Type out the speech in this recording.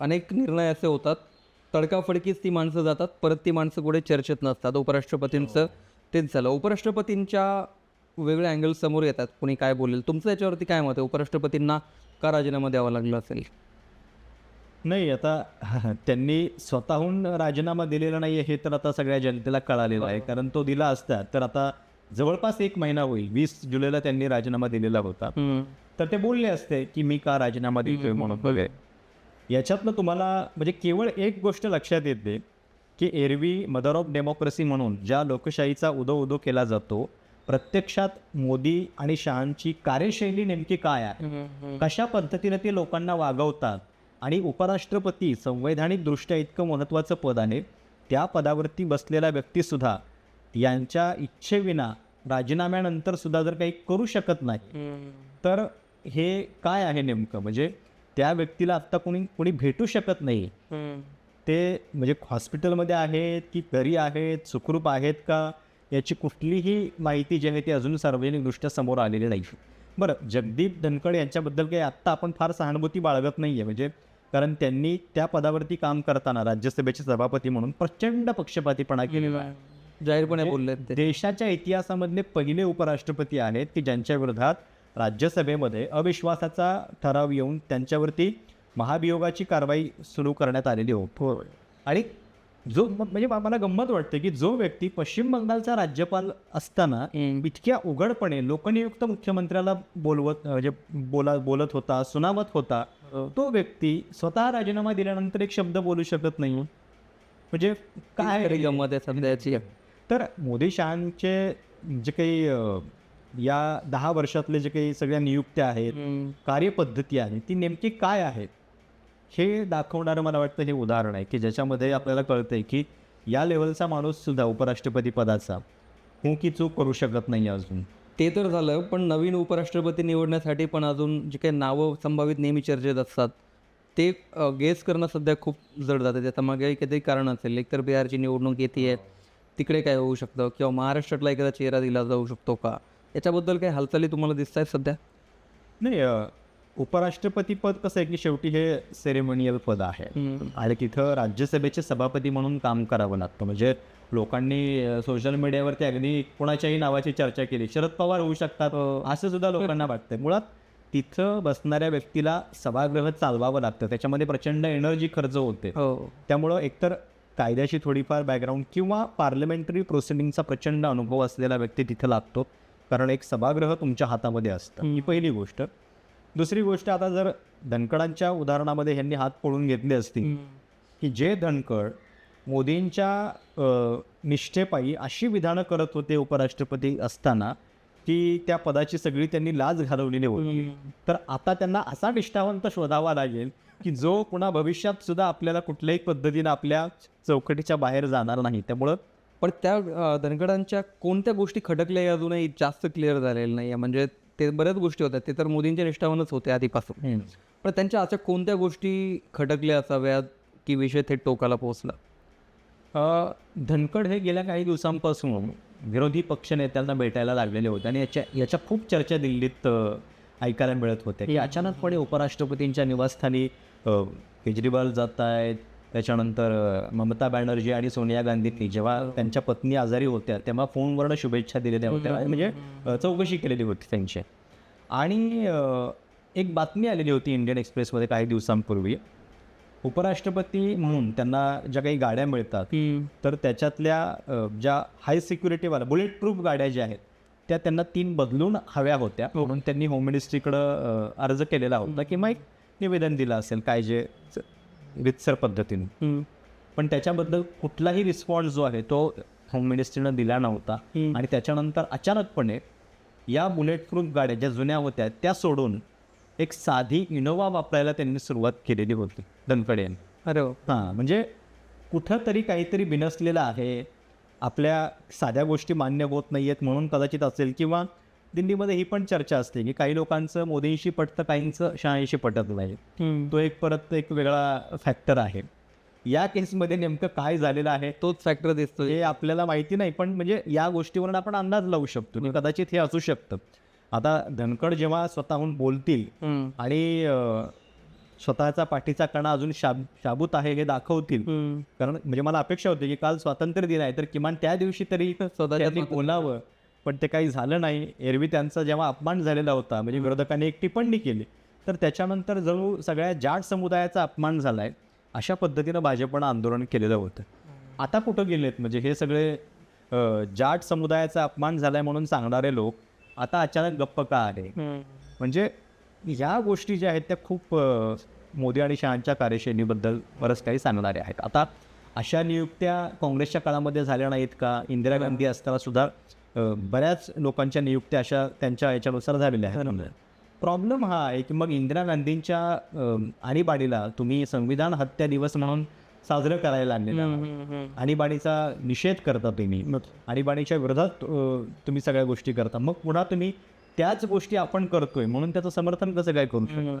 अनेक निर्णय असे होतात. तडकाफडकीच ती माणसं जातात परत ती माणसं कुठे चर्चेत नसतात. उपराष्ट्रपतींचं तेच झालं. उपराष्ट्रपतींच्या वेगळ्या अँगल समोर येतात. कोणी काय बोलेल? तुमचं याच्यावरती काय मत आहे? उपराष्ट्रपतींना का राजीनामा द्यावा लागला असेल? नाही आता त्यांनी स्वतःहून राजीनामा दिलेला नाही हे तर आता सगळ्या जनतेला कळालेलं आहे. कारण तो दिला असता तर आता जवळपास एक महिना होईल. वीस जुलैला त्यांनी राजीनामा दिलेला होता. तर ते बोलले असते की मी का राजीनामा देतोय म्हणून. याच्यातनं तुम्हाला म्हणजे केवळ एक गोष्ट लक्षात येते की एरवी मदर ऑफ डेमोक्रेसी म्हणून ज्या लोकशाहीचा उदो उदो केला जातो प्रत्यक्षात मोदी आणि शहांची कार्यशैली नेमकी काय आहे? कशा पद्धतीने ते लोकांना वागवतात? आणि उपराष्ट्रपती संवैधानिकदृष्ट्या इतकं महत्त्वाचं पद आहे त्या पदावरती बसलेला व्यक्तीसुद्धा यांच्या इच्छेविना राजीनाम्यानंतर सुद्धा जर काही करू शकत नाही तर हे काय आहे नेमकं? म्हणजे त्या व्यक्तीला आत्ता कोणी कोणी भेटू शकत नाही. ते म्हणजे हॉस्पिटलमध्ये आहेत की घरी आहेत सुखरूप आहेत का याची कुठलीही माहिती जी आहे ती अजून सार्वजनिकदृष्ट्या समोर आलेली नाही. बरं जगदीप धनखड यांच्याबद्दल काही आत्ता आपण फार सहानुभूती बाळगत नाही आहे म्हणजे कारण त्यांनी त्या पदावरती काम करताना राज्यसभेचे सभापती म्हणून प्रचंड पक्षपातीपणा केलेला आहे. जाहीरपणे बोलले ते. देशाच्या इतिहासामधले पहिले उपराष्ट्रपती आहेत की ज्यांच्या विरोधात राज्यसभेमध्ये अविश्वासाचा ठराव येऊन त्यांच्यावरती महाभियोगाची कारवाई सुरू करण्यात आलेली हो आणि जो म्हणजे मला गंमत वाटते की जो व्यक्ती पश्चिम बंगालचा राज्यपाल असताना इतक्या उघडपणे लोकनियुक्त मुख्यमंत्र्याला बोलवत म्हणजे बोला बोलत होता सुनावत होता तो व्यक्ती स्वतः राजीनामा दिल्यानंतर एक शब्द बोलू शकत नाही. म्हणजे काय? गंमत आहे सध्याची. तर मोदी शहांचे जे काही या दहा वर्षातले जे काही सगळ्या नियुक्त्या आहेत कार्यपद्धती आहे ती नेमकी काय आहेत? हे दाखवणारं मला वाटतं हे उदाहरण आहे की ज्याच्यामध्ये आपल्याला कळतंय की या लेवलचा माणूस सुद्धा उपराष्ट्रपती पदाचा. हू की चूक करू शकत नाही अजून. ते तर झालं पण नवीन उपराष्ट्रपती निवडण्यासाठी पण अजून जे काही नावं संभावित नेहमी चर्चेत असतात ते गेस करणं सध्या खूप जड जातं. त्याच्यामागे काहीतरी कारण असेल एकतर बिहारची निवडणूक येते आहे तिकडे काय होऊ शकतं किंवा महाराष्ट्रातला एखादा चेहरा दिला जाऊ शकतो का? याच्याबद्दल काही हालचाली तुम्हाला दिसत आहेत सध्या? नाही उपराष्ट्रपती पद कसं आहे की शेवटी हे सेरेमोनियल पद आहे. आणि तिथं राज्यसभेचे सभापती म्हणून काम करावं लागतं. म्हणजे लोकांनी सोशल मीडियावरती अगदी कोणाच्याही नावाची चर्चा केली. शरद पवार होऊ शकतात असं सुद्धा लोकांना वाटतंय. मुळात तिथं बसणाऱ्या व्यक्तीला सभागृह चालवावं लागतं. त्याच्यामध्ये प्रचंड एनर्जी खर्च होते. हो. त्यामुळं एकतर कायद्याची थोडीफार बॅकग्राऊंड किंवा पार्लमेंटरी प्रोसिडिंगचा प्रचंड अनुभव असलेला व्यक्ती तिथं लागतो. कारण एक सभागृह तुमच्या हातामध्ये असतं. ही पहिली गोष्ट. दुसरी गोष्ट आता जर धनकडांच्या उदाहरणामध्ये ह्यांनी हात पडून घेतले असतील की जे धनकड मोदींच्या निष्ठेपायी अशी विधानं करत होते उपराष्ट्रपती असताना की त्या पदाची सगळी त्यांनी लाज घालवलेली होती. तर आता त्यांना असा निष्ठावंत शोधावा लागेल की जो पुन्हा भविष्यात सुद्धा आपल्याला कुठल्याही पद्धतीनं आपल्या चौकटीच्या बाहेर जाणार नाही. त्यामुळं पण त्या धनगडांच्या कोणत्या गोष्टी खटकल्या हे अजूनही जास्त क्लिअर झालेल्या नाही आहे म्हणजे ते बऱ्याच गोष्टी होत्या. ते तर मोदींच्या निष्ठावनच होते आधीपासून. पण त्यांच्या अशा कोणत्या गोष्टी खटकल्या असाव्यात की विषय थेट टोकाला पोहोचला? धनकड हे गेल्या काही दिवसांपासून विरोधी पक्षनेत्यांना भेटायला लागलेले होते आणि याच्या याच्या खूप चर्चा दिल्लीत ऐकायला मिळत होत्या. की अचानकपणे उपराष्ट्रपतींच्या निवासस्थानी केजरीवाल जात आहेत त्याच्यानंतर ममता बॅनर्जी आणि सोनिया गांधींनी जेव्हा त्यांच्या पत्नी आजारी होत्या तेव्हा फोनवरनं शुभेच्छा दिलेल्या होत्या. म्हणजे चौकशी केलेली होती त्यांची. आणि एक बातमी आलेली होती इंडियन एक्सप्रेसमध्ये काही दिवसांपूर्वी. उपराष्ट्रपती म्हणून त्यांना ज्या काही गाड्या मिळतात तर त्याच्यातल्या ज्या हाय सिक्युरिटीवाल्या बुलेट प्रूफ गाड्या ज्या आहेत त्या त्यांना तीन बदलून हव्या होत्या. म्हणून त्यांनी होम मिनिस्ट्रीकडं अर्ज केलेला होता किंवा एक निवेदन दिलं असेल काय जे रितसर पद्धतीने. पण त्याच्याबद्दल कुठलाही रिस्पॉन्स जो आहे तो होम मिनिस्ट्रीनं दिला नव्हता. आणि त्याच्यानंतर अचानकपणे या बुलेट प्रूफ गाड्या ज्या जुन्या होत्या त्या सोडून एक साधी इनोवा वापरायला त्यांनी सुरुवात केलेली होती धनखडे यांनी. अरे. हां म्हणजे कुठंतरी काहीतरी बिनसलेलं आहे आपल्या साध्या गोष्टी मान्य होत नाही आहेत म्हणून कदाचित असेल किंवा दिल्लीमध्ये ही पण चर्चा असते की काही लोकांचं मोदींशी पटतं काहींचं शहाऐंशी पटत नाही. तो एक परत एक वेगळा फॅक्टर आहे. या केसमध्ये नेमकं काय झालेलं आहे? तोच फॅक्टर दिसतो हे आपल्याला माहिती नाही पण म्हणजे या गोष्टीवरून आपण अंदाज लावू शकतो. कदाचित हे असू शकतं. आता धनकड जेव्हा स्वतःहून बोलतील आणि स्वतःचा पाठीचा कणा अजून शाब शाबूत आहे हे दाखवतील. कारण म्हणजे मला अपेक्षा होती की काल स्वातंत्र्य दिन आहे तर किमान त्या दिवशी तरी स्वतःच्या त्यांनी बोलावं. पण ते काही झालं नाही. एरवी त्यांचा जेव्हा अपमान झालेला होता म्हणजे विरोधकांनी एक टिप्पणी केली तर त्याच्यानंतर जणू सगळ्या जाट समुदायाचा अपमान झालाय. अशा पद्धतीनं भाजपनं आंदोलन केलेलं होतं. आता कुठं गेलेत? म्हणजे हे सगळे जाट समुदायाचा अपमान झालाय म्हणून सांगणारे लोक आता अचानक गप्प का आले? म्हणजे या गोष्टी ज्या आहेत त्या खूप मोदी आणि शहांच्या कार्यशैलीबद्दल बरंच काही सांगणारे आहेत. आता अशा नियुक्त्या काँग्रेसच्या काळामध्ये झाल्या नाहीत का? इंदिरा गांधी असताना सुद्धा बऱ्याच लोकांच्या नियुक्त्या अशा त्यांच्या याच्यानुसार झालेल्या आहेत. प्रॉब्लेम हा आहे की मग इंदिरा गांधींच्या आणीबाणीला तुम्ही संविधान हत्या दिवस म्हणून साजरं करायला आणलेलं आणीबाणीचा निषेध करता तुम्ही. आणीबाणीच्या विरोधात तुम्ही सगळ्या गोष्टी करता. मग पुन्हा तुम्ही त्याच गोष्टी आपण करतोय म्हणून त्याचं समर्थन कसं काय करू शकतो?